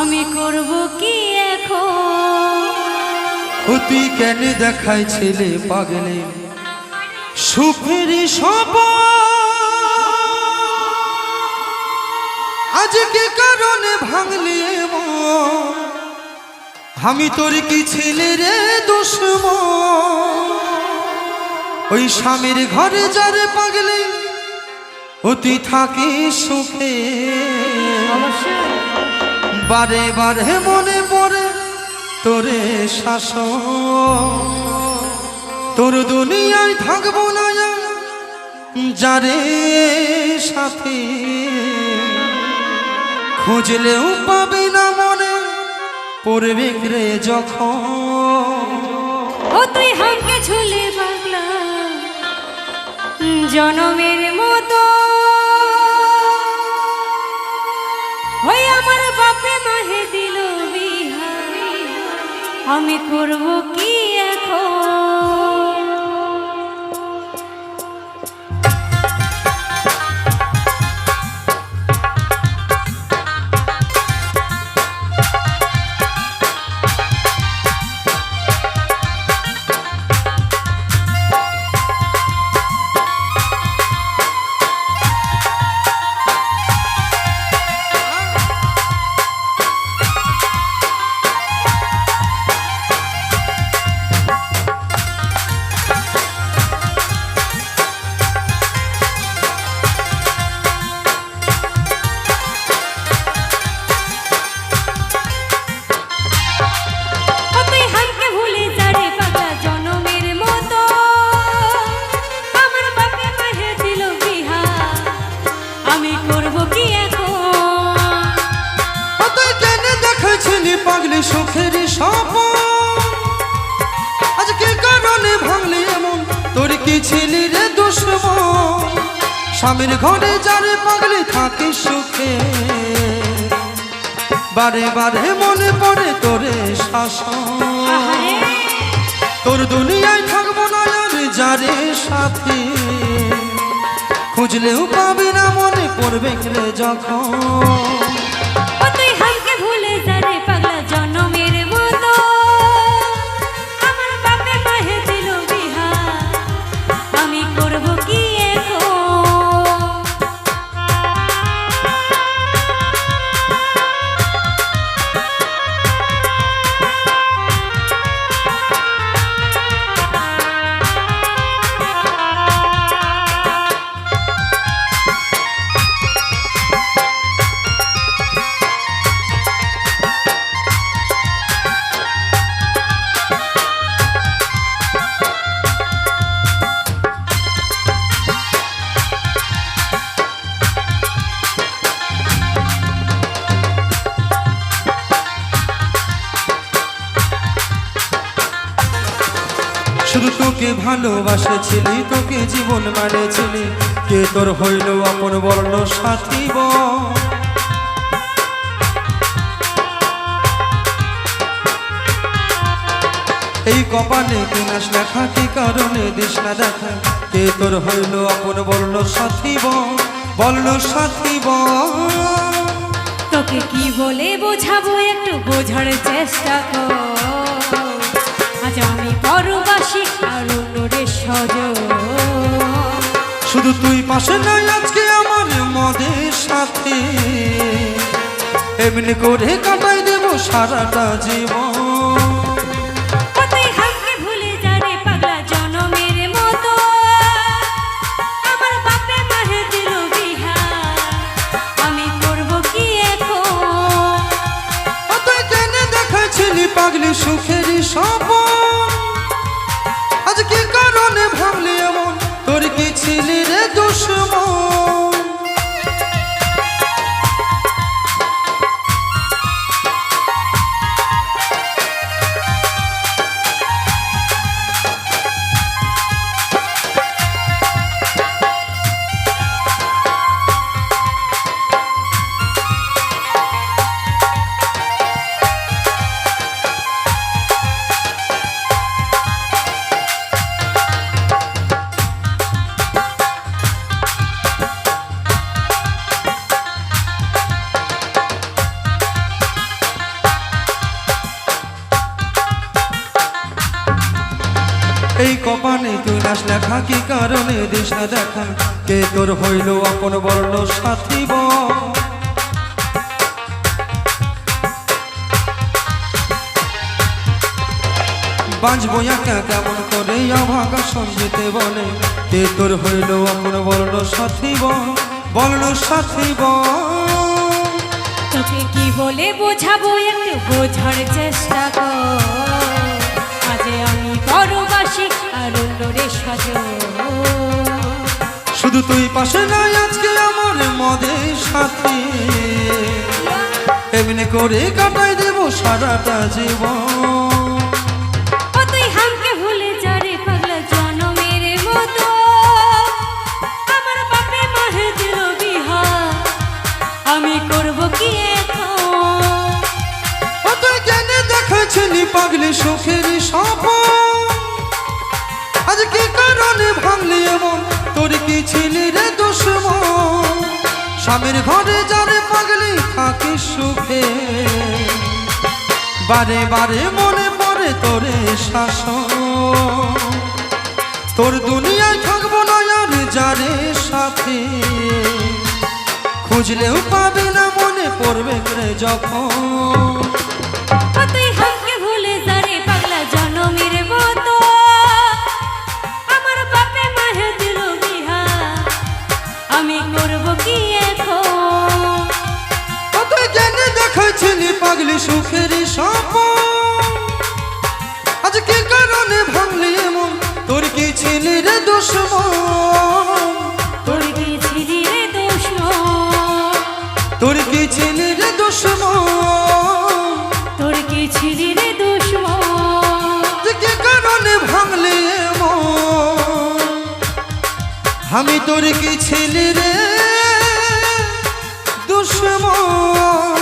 আমি করব কি এখন? তুই কেন দেখাই ছেলে পাগলে? সুখের সব আজকে কারণে ভাঙলি। আমি তোর কি ছেলে রে দুশ্ম ওই স্বামীর ঘরে যারে পাগলে ও তুই থাকিস সুখে। অবশ্যই। বারে বারে মনে পড়ে তোরে শাস তোর দুনিয়ায় থাকব না যারে সাথে। খুঁজলেও পাবে না মনে পড়বে রে যখন। ও তুই হামকে ঝুলে পাগলা, জনমের মতো। ওই আমার বাপে মাহে দিল বিহা আমি করব কি এখন? করব কি এখন? তুই কেন দেখেছিলি পাগলি সুখের আজকে কারণে ভাঙলি এমন? তোর কি ছিলি রে দুশ্মন? স্বামীর ঘরে যারে পাগলি থাকে সুখে। বারে বারে মনে পড়ে তোরে শাসন। তোর দুনিয়ায় থাকব না যারে সাথে। খুঁজলেও পাবি না মনে পড়বে যখন। তোকে ভালোবাসেছিলি, তোকে জীবন মানেছিলি কে তোর হইল আপন বর্ণ সাথী? এই কপালে কিনাস লেখা, কি কারণে দিস না দেখা কে তোর হইল আপন বর্ণ সাথী? বর্ণ সাথী। তোকে কি বলে বোঝাবো একটু বোঝার চেষ্টা কর তুই নাই আজকে আমার মদের সাথে। এমনি করে কাটাই দেব সারাটা জীবন। পাগলা বিহা আমি করব কি এখন? ও ছিলি রে দুশ্মন এই কপালে তুই নাস লেখা কি কারণে না দেখা। কে তোর হইল আপন বর্ণ সাথী বাঁচবো একা কেমন করে অভাগা বলে। তোর হইল বর্ণ সাথী বর্ণ সাথী তোকে কি বলে বোঝাবো একটু বোঝার চেষ্টা কর। আজে পরবাসী সাজ। শুধু তুই পাশে নাই আজকে আমার মদের সাথে। এমনি করে কাটাই দেব সারাটা জীবন। পাগলা জনমের মতো। কি কারণে ভাঙলি এমন? তোর কি ছিলি রে দুশ্মন? স্বামীর ঘরে যারে পাগলি থাকি সুখে। বারে বারে মনে পড়ে তোরে শাসন। তোর দুনিয়ায় থাকব না আর যারে সাথে। খুঁজলেও পাবে না, মনে পড়বে রে যখন। ভুলে যা রে পাগলা কি এখন তুই জেনে দেখাচ্ছিলি পাগলি সুখের স্বপন? আজ কি কারণে ভাঙলি এমন? তোর কি ছিলি রে দুশ্মন? তোর কি ছিলি রে দুশ্মন? তোর কি ছিলি রে দুশ্মন? তোর কি ছিলি রে দুশ্মন? আজ কি কারণে ভাঙলি এমন? আমি তোর কি ছিলি রে দুশ্মন।